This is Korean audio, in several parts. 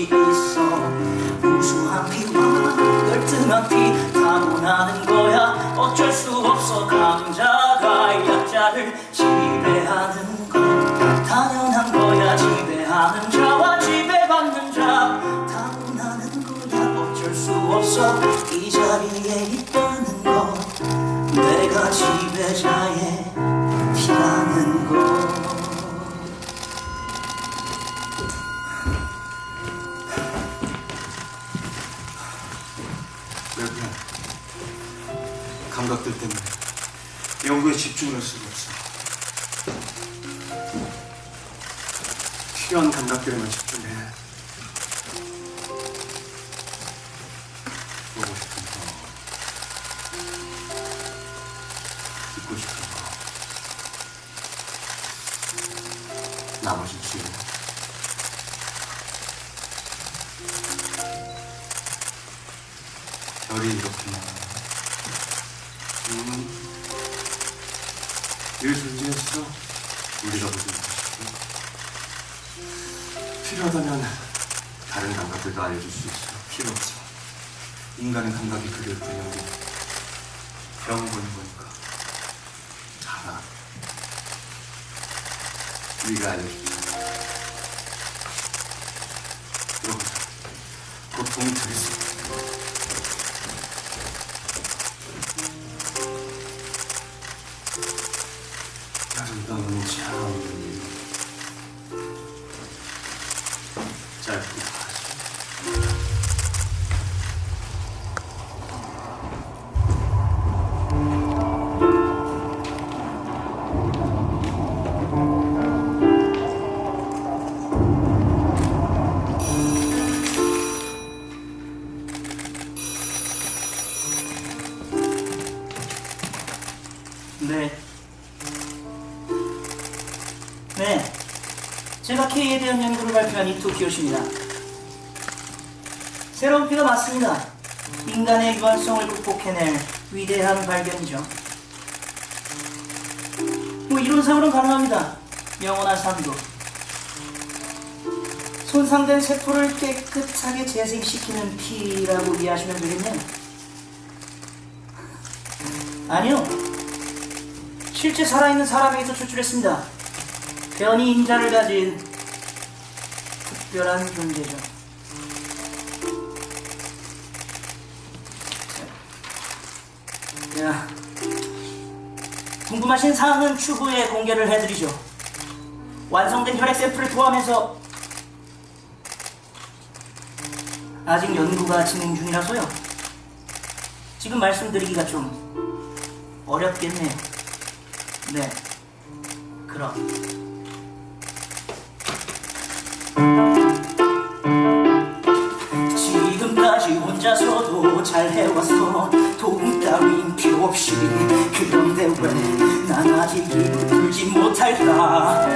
곳이 있어. 우수한 피와 열등한 피 타고나는 거야. 어쩔 수 없어. 강자가 약자를 지배하는 건 당연한 거야. 지배하는 자와 지배받는 자 타고나는 거야. 어쩔 수 없어. 이 자리에 있다는 건 내가 지배자. 감각들 때문에 연구에 집중을 할 수가 없어. 필요한 감각들에만 집중해. 보고 싶은 거, 듣고 싶은 거, 나머지 지워. 별이 이렇게. 음, 늘 존재했어. 우리가 보지 못했고. 필요하다면 다른 감각들도 알려줄 수 있어. 필요 없어. 인간의 감각이 뿐이야. 우리 병 보는 거니까. 알아. 우리가 알려줄게. 도움이 되겠어. 아름다 짧고 제가 K에 대한 연구를 발표한 이토 키요시입니다. 새로운 피가 맞습니다. 인간의 유한성을 극복해낼 위대한 발견이죠. 뭐 이론상으로는 가능합니다. 영원한 삶도. 손상된 세포를 깨끗하게 재생시키는 피라고 이해하시면 되겠네요. 아니요. 실제 살아있는 사람에게서 추출했습니다. 변이 인자를 가진 특별한 존재죠. 자, 궁금하신 사항은 추후에 공개를 해드리죠. 완성된 혈액 샘플을 포함해서 아직 연구가 진행 중이라서요. 지금 말씀드리기가 좀 어렵겠네요. 네. 그럼. 잘 해왔어. 도움 따윈 필요 없이. 그런데 왜 난 아직 입을 풀지 못할까?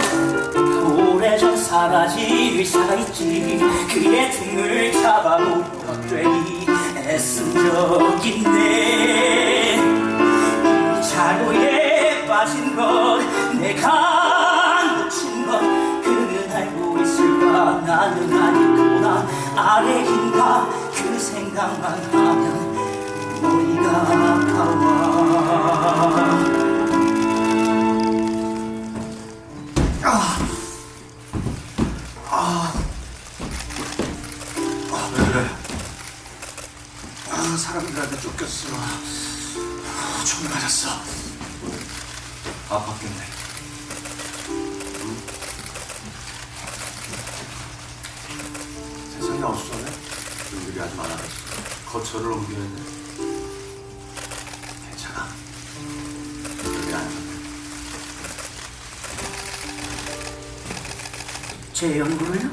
오래전 사라진 의사가 있지. 그의 등을 잡아먹더니 애쓴 적 있네 이 자료에 빠진 것 내가 놓친 것 그는 알고 있을까? 나는 아니구나. 아래인가 그 생각만 하면 머리가 아파와 아, 왜 그래? 아, 사람들한테 쫓겼어. 아, 총 맞았어. 아팠겠네. 응? 세상에 어 아주 많아졌어. 거처를 옮기는데. 괜찮아. 여기 앉아. 제 연구를요?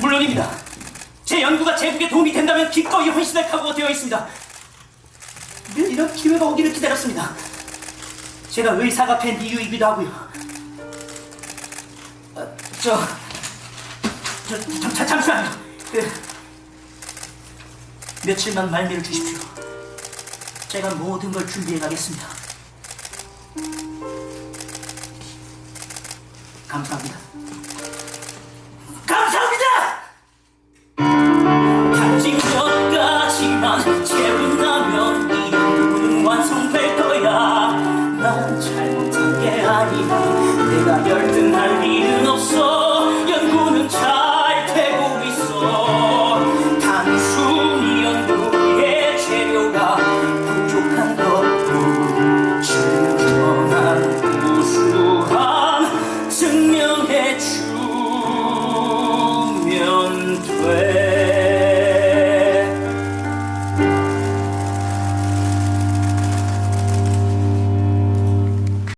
물론입니다. 제 연구가 제국에 도움이 된다면 기꺼이 헌신할 각오가 되어 있습니다. 늘 이런 기회가 오기를 기다렸습니다. 제가 의사가 된 이유이기도 하고요. 어, 저, 저, 잠, 잠, 잠시만요. 그, 며칠만 말미를 주십시오. 제가 모든 걸 준비해 가겠습니다. 감사합니다.